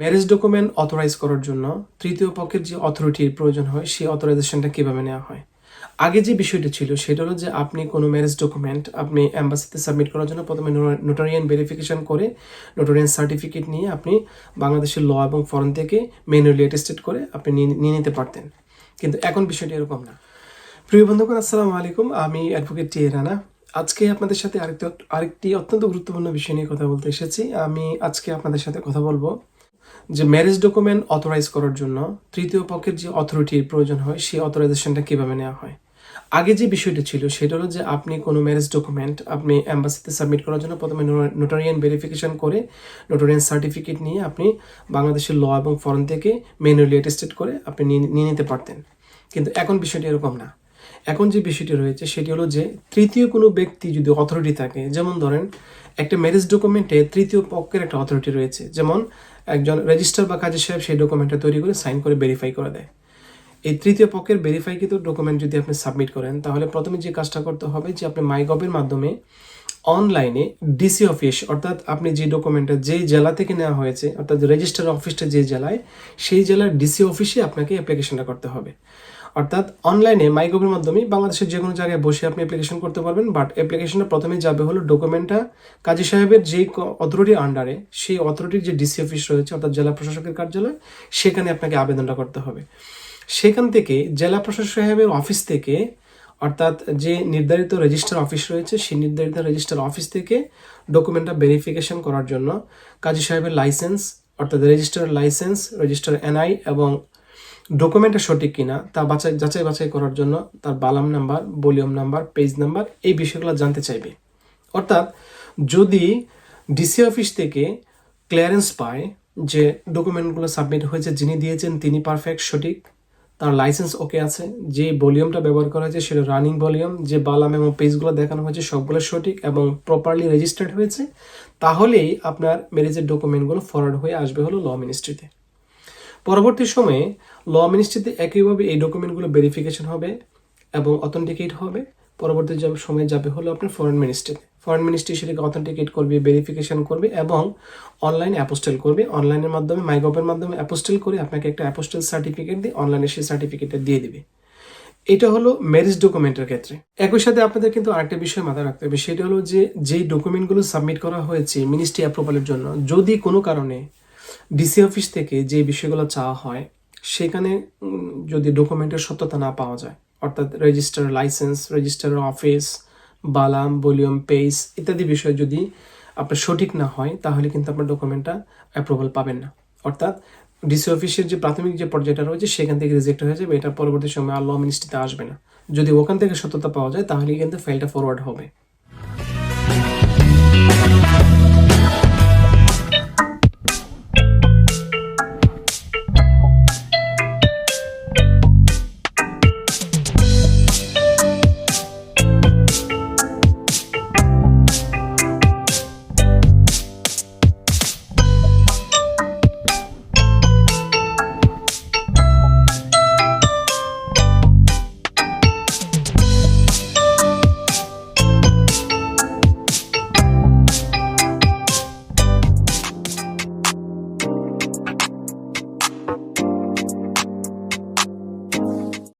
Marriage document authorize করার জন্য তৃতীয় পক্ষের যে অথরিটির প্রয়োজন হয়, সেই অথরাইজেশনটা কীভাবে নেওয়া হয়? আগে যে বিষয়টা ছিল, সেটা হলো যে আপনি কোনো ম্যারেজ ডকুমেন্ট আপনি অ্যাম্বাসিতে সাবমিট করার জন্য প্রথমে নোটারিয়ান ভেরিফিকেশন করে নোটারিয়ান সার্টিফিকেট নিয়ে আপনি বাংলাদেশের ল এবং ফরেন থেকে ম্যানুয়ালি অ্যাটেস্টেড করে আপনি নিয়ে নিতে পারতেন। কিন্তু এখন বিষয়টি এরকম না। প্রিয় বন্ধুগণ, আসসালামু আলাইকুম। আমি অ্যাডভোকেট টি রানা। আজকে আপনাদের সাথে আরেকটি আরেকটি অত্যন্ত গুরুত্বপূর্ণ বিষয় নিয়ে কথা বলতে এসেছি। আমি আজকে আপনাদের সাথে কথা বলব যে ম্যারেজ ডকুমেন্ট অথরাইজ করার জন্য তৃতীয় পক্ষের যে অথরিটির প্রয়োজন হয়, সেই অথরাইজেশনটা কীভাবে নেওয়া হয়? আগে যে বিষয়টা ছিল, সেটা হলো যে আপনি কোনো ম্যারেজ ডকুমেন্ট আপনি অ্যাম্বাসিতে সাবমিট করার জন্য প্রথমে নোটারিয়ান ভেরিফিকেশন করে নোটারিয়ান সার্টিফিকেট নিয়ে আপনি বাংলাদেশের ল এবং ফরেন থেকে ম্যানুয়ালি অ্যাটেস্টেড করে আপনি নিয়ে নিয়ে নিতে পারতেন। কিন্তু এখন বিষয়টি এরকম না। এখন যে বিষয়টি রয়েছে, সেটি হলো যে তৃতীয় কোনো ব্যক্তি যদি অথরিটি থাকে, যেমন ধরেন একটা ম্যারেজ ডকুমেন্টে তৃতীয় পক্ষের একটা অথরিটি রয়েছে, যেমন একজন রেজিস্টার বা কাজের সাহেব সেই ডকুমেন্টটা তৈরি করে সাইন করে ভেরিফাই করে দেয়। এই তৃতীয় পক্ষের ভেরিফাইকৃত ডকুমেন্ট যদি আপনি সাবমিট করেন, তাহলে প্রথমে যে কাজটা করতে হবে যে আপনি মাইগভের মাধ্যমে অনলাইনে ডিসি অফিস অর্থাৎ আপনি যে ডকুমেন্টটা যেই জেলা থেকে নেওয়া হয়েছে, অর্থাৎ রেজিস্টার অফিসটা যে জেলায়, সেই জেলার ডিসি অফিসে আপনাকে অ্যাপ্লিকেশনটা করতে হবে। অর্থাৎ অনলাইনে মাইগভের মাধ্যমে বাংলাদেশের যে কোনো জায়গায় বসে আপনি অ্যাপ্লিকেশন করতে পারবেন বাট অ্যাপ্লিকেশনটা প্রথমে যাবে হলো ডকুমেন্টটা কাজী সাহেবের যে অথরিটির আন্ডারে সেই অথরিটির যে ডিসি অফিস রয়েছে, অর্থাৎ জেলা প্রশাসকের কার্যালয়, সেখানে আপনাকে আবেদনটা করতে হবে। সেখান থেকে জেলা প্রশাসক সাহেবের অফিস থেকে অর্থাৎ যে নির্ধারিত রেজিস্টার অফিস রয়েছে, সেই নির্ধারিত রেজিস্টার অফিস থেকে ডকুমেন্টটা ভেরিফিকেশন করার জন্য কাজী সাহেবের লাইসেন্স অর্থাৎ রেজিস্টার লাইসেন্স রেজিস্টার এনআই এবং ডকুমেন্টটা সঠিক কিনা, তা বাছাই, যাচাই বাছাই করার জন্য তার বালাম number volume number page number এই বিষয়গুলো জানতে চাইবে। অর্থাৎ যদি ডিসি অফিস থেকে ক্লিয়ারেন্স পায় যে ডকুমেন্টগুলো সাবমিট হয়েছে, যিনি দিয়েছেন, তিনি পারফেক্ট সঠিক তার লাইসেন্স ওকে আছে। যে ভলিউমটা ব্যবহার করা হয়েছে সেটা রানিং ভলিউম যে বালাম এবং পেজগুলো দেখানো হয়েছে সবগুলো সঠিক এবং প্রপারলি রেজিস্টার্ড হয়েছে। তাহলেই আপনার ম্যারেজের ডকুমেন্টগুলো ফরওয়ার্ড হয়ে আসবে হলো ল মিনিস্ট্রিতে পরবর্তী সময়ে ল মিনিস্ট্রিতে একইভাবে এই ডকুমেন্টগুলো ভেরিফিকেশন হবে এবং অথেন্টিকেট হবে। পরবর্তী যা- সময়ে যাবে হলো আপনার ফরেন মিনিস্ট্রিতে ফরেন মিনিস্ট্রি সেটাকে অথেন্টিকেট করবে ভেরিফিকেশন করবে এবং অনলাইনে অ্যাপোস্টেল করবে। অনলাইনের মাধ্যমে মাইগভের মাধ্যমে অ্যাপোস্টেল করে আপনাকে একটা অ্যাপোস্টেল সার্টিফিকেট দিয়ে অনলাইনে সেই সার্টিফিকেটটা দিয়ে দেবে। এটা হলো ম্যারেজ ডকুমেন্টের ক্ষেত্রে। একই সাথে আপনাদের কিন্তু আরেকটা বিষয় মাথায় রাখতে হবে, সেটা হলো যে, যেই ডকুমেন্টগুলো সাবমিট করা হয়েছে মিনিস্ট্রি অ্যাপ্রুভালের জন্য, যদি কোনো কারণে ডিসি অফিস থেকে যে বিষয়গুলো চাওয়া হয়, সেখানে যদি ডকুমেন্টের সত্যতা না পাওয়া যায় অর্থাৎ রেজিস্টার লাইসেন্স রেজিস্টার অফিস বালাম ভলিউম পেজ ইত্যাদি বিষয় যদি আপনার সঠিক না হয়, তাহলে কিন্তু আপনার ডকুমেন্টটা অ্যাপ্রুভাল পাবেন না। অর্থাৎ ডিসি অফিসের যে প্রাথমিক যে পর্যায়টা রয়েছে, সেখান থেকে রিজেক্ট হয়ে যাবে, এটা পরবর্তী সময় আর ল মিনিস্ট্রিতে আসবে না। যদি ওখান থেকে সত্যতা পাওয়া যায়, তাহলে কিন্তু ফাইলটা ফরওয়ার্ড হবে।